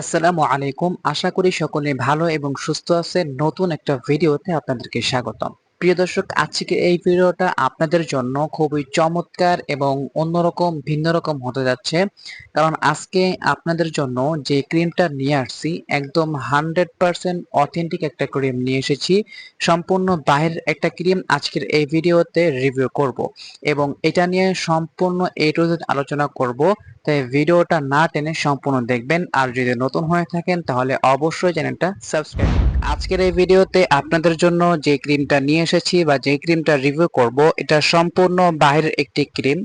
আসসালামু আলাইকুম। আশা করি সকলে ভালো এবং সুস্থ আছে নতুন একটা ভিডিওতে আপনাদেরকে স্বাগতম। প্রিয় দর্শক, আজকে এই ভিডিওটা আপনাদের জন্য খুবই চমৎকার এবং অন্যরকম ভিন্ন রকম হতে যাচ্ছে। কারণ আজকে আপনাদের জন্য যে ক্রিমটা নিয়ে আসছি, একদম হান্ড্রেড পার্সেন্ট অথেন্টিক একটা ক্রিম নিয়ে এসেছি। সম্পূর্ণ বাহির একটা ক্রিম আজকের এই ভিডিওতে রিভিউ করব এবং এটা নিয়ে সম্পূর্ণ এ টু জেড আলোচনা করব। তাই ভিডিওটা না টেনে সম্পূর্ণ দেখবেন। আর যদি নতুন হয়ে থাকেন, তাহলে অবশ্যই চ্যানেলটা সাবস্ক্রাইব আজকের এই ভিডিওতে আপনাদের জন্য যে ক্রিমটা নিয়ে এসেছি বা যে ক্রিমটা রিভিউ করব, এটা সম্পূর্ণ বাইরের একটি ক্রিম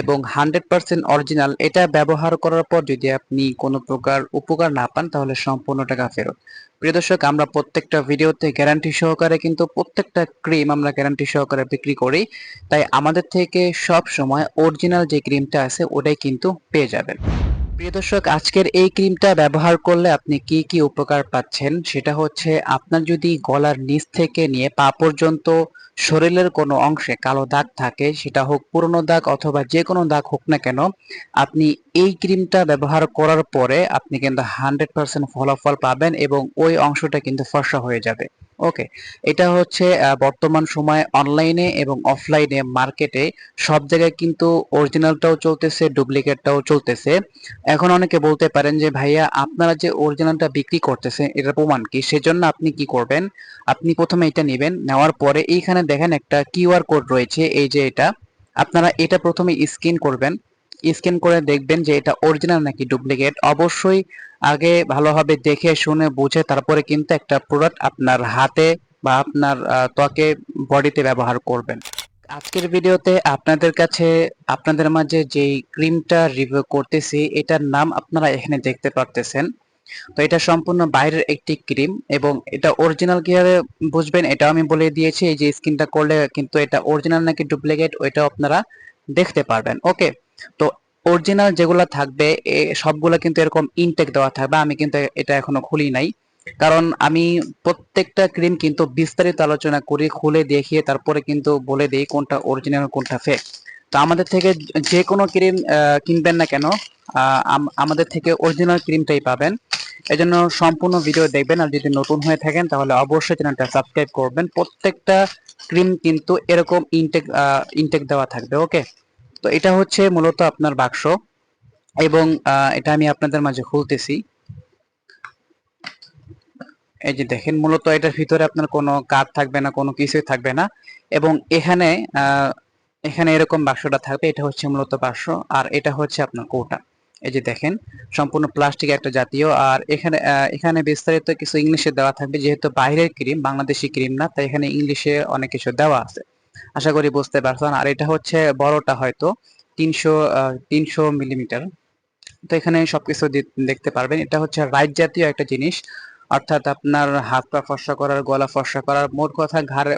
এবং হান্ড্রেড পার্সেন্ট অরিজিনাল। এটা ব্যবহার করার পর যদি আপনি কোনো প্রকার উপকার না পান, তাহলে সম্পূর্ণ টাকা ফেরত। প্রিয় দর্শক, আমরা প্রত্যেকটা ভিডিওতে গ্যারান্টি সহকারে কিন্তু প্রত্যেকটা ক্রিম আমরা গ্যারান্টি সহকারে বিক্রি করি। তাই আমাদের থেকে সব সময় অরিজিনাল যে ক্রিমটা আছে, ওটাই কিন্তু পেয়ে যাবেন। প্রিয় দর্শক, আজকের এই ক্রিমটা ব্যবহার করলে আপনি কি কি উপকার পাচ্ছেন? সেটা হচ্ছে আপনার যদি গলার নিচ থেকে নিয়ে পা পর্যন্ত শরীরের কোনো অংশে কালো দাগ থাকে, সেটা হোক পুরনো দাগ অথবা যে কোনো দাগ হোক না কেন, আপনি এই ক্রিমটা ব্যবহার করার পরে আপনি কিন্তু হান্ড্রেড পার্সেন্ট ফলাফল পাবেন এবং ওই অংশটা কিন্তু ফর্সা হয়ে যাবে। ওকে? এটা হচ্ছে বর্তমান সময়ে অনলাইনে এবং অফলাইনে মার্কেটে সব জায়গায় কিন্তু অরিজিনালটাও চলতেছে, ডুপ্লিকেটটাও চলতেছে। এখন অনেকে বলতে পারেন যে, ভাইয়া, আপনারা যে অরিজিনালটা বিক্রি করতেছে, এটার প্রমাণ কি? সেজন্য আপনি কি করবেন? আপনি প্রথমে এটা নেবেন, নেওয়ার পরে এইখানে দেখেন একটা কিউআর কোড রয়েছে, এই যে এটা। আপনারা এটা প্রথমে স্ক্যান করবেন। স্ক্যান করে দেখবেন যে এটা অরিজিনাল নাকি ডুপ্লিকেট অবশ্যই আগে ভালোভাবে দেখে, শুনে, বুঝে তারপরে কিন্তু একটা প্রোডাক্ট আপনার হাতে বা আপনার ত্বকে বডিতে ব্যবহার করবেন। আজকের ভিডিওতে আপনাদের কাছে, আপনাদের মাঝে যেই ক্রিমটা রিভিউ করতেছি, এটার নাম আপনারা এখানে দেখতে পারতেছেন। তো এটা সম্পূর্ণ বাইরের একটি ক্রিম এবং এটা অরিজিনাল কীভাবে বুঝবেন এটা আমি বলে দিয়েছি। এই যে স্কিনটা করলে কিন্তু এটা অরিজিনাল নাকি ডুপ্লিকেট ওইটা আপনারা দেখতে পারবেন। ওকে তো অরিজিনাল যেগুলো থাকবে সবগুলো কিন্তু এরকম ইনটেক দেওয়া থাকবে। আমি কিন্তু এটা এখনও খুলি নাই। কারণ আমি প্রত্যেকটা ক্রিম কিন্তু বিস্তারিত আলোচনা করি, খুলে দেখিয়ে তারপরে কিন্তু বলে দিই কোনটা অরিজিনাল কোনটা ফেক তো আমাদের থেকে যে কোনো ক্রিম কিনবেন না কেন আমাদের থেকে অরিজিনাল ক্রিমটাই পাবেন। এজন্য সম্পূর্ণ ভিডিও দেখবেন, আর যদি নতুন হয়ে থাকেন, তাহলে অবশ্যই চ্যানেলটা সাবস্ক্রাইব করবেন। প্রত্যেকটা ক্রিম কিন্তু এরকম ইনটেক ইনটেক দেওয়া থাকবে ওকে তো এটা হচ্ছে মূলত আপনার বাক্স এবং এটা আমি আপনাদের মাঝে খুলতেছি। এই যে দেখেন, মূলত এটার ভিতরে আপনার কোনো কাঠ থাকবে না, কোনো কিছুই থাকবে না এবং এখানে এখানে এরকম বাক্সটা থাকবে, এটা হচ্ছে মূলত বাক্স আর এটা হচ্ছে আপনার কৌটা। এই যে দেখেন, সম্পূর্ণ প্লাস্টিক একটা জাতীয় আর এখানে এখানে বিস্তারিত কিছু ইংলিশে দেওয়া থাকবে, যেহেতু বাইরের ক্রিম, বাংলাদেশি ক্রিম না, তাই এখানে ইংলিশে অনেক কিছু দেওয়া আছে। আশা করি বুঝতে পারছেন। আর এটা হচ্ছে বড়টা হয়তো তিনশো তিনশো মিলিমিটার। তো এখানে সবকিছু দেখতে পারবেন। এটা হচ্ছে রাইট জাতীয় একটা জিনিস। অর্থাৎ আপনার হাত পা ফর্সা করার, গলা ফর্সা করার, মোট কথা ঘাড়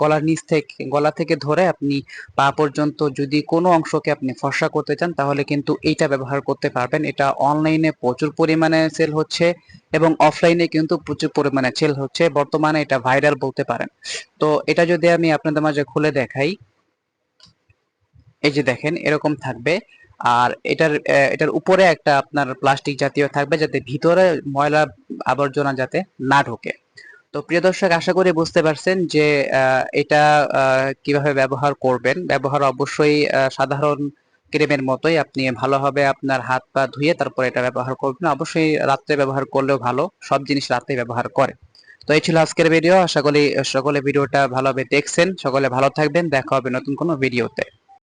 গলার নিচ থেকে, গলা থেকে ধরে আপনি পা পর্যন্ত যদি কোনো অংশকে আপনি ফর্সা করতে চান, তাহলে কিন্তু এইটা ব্যবহার করতে পারবেন। এটা অনলাইনে প্রচুর পরিমাণে সেল হচ্ছে এবং অফলাইনে কিন্তু প্রচুর পরিমাণে সেল হচ্ছে। বর্তমানে এটা ভাইরাল বলতে পারেন। তো এটা যদি আমি আপনাদের মাঝে খুলে দেখাই, এই যে দেখেন, এরকম থাকবে। আর এটার এটার উপরে একটা আপনার প্লাস্টিক জাতীয় থাকবে যাতে ভিতরে ময়লা আবর্জনা যাতে না ঢোকে। তো প্রিয় দর্শক, আশা করি বুঝতে পারছেন যে এটা কীভাবে ব্যবহার করবেন। ব্যবহার অবশ্যই সাধারণ ক্রিমের মতোই। আপনি ভালোভাবে আপনার হাত পা ধুয়ে তারপর এটা ব্যবহার করবেন। অবশ্যই রাত্রে ব্যবহার করলেও ভালো, সব জিনিস রাতে ব্যবহার করে। তো এই ছিল আজকের ভিডিও। আশা করি সকলে ভিডিওটা ভালোভাবে দেখছেন। সকলে ভালো থাকবেন। দেখা হবে নতুন কোনো ভিডিওতে।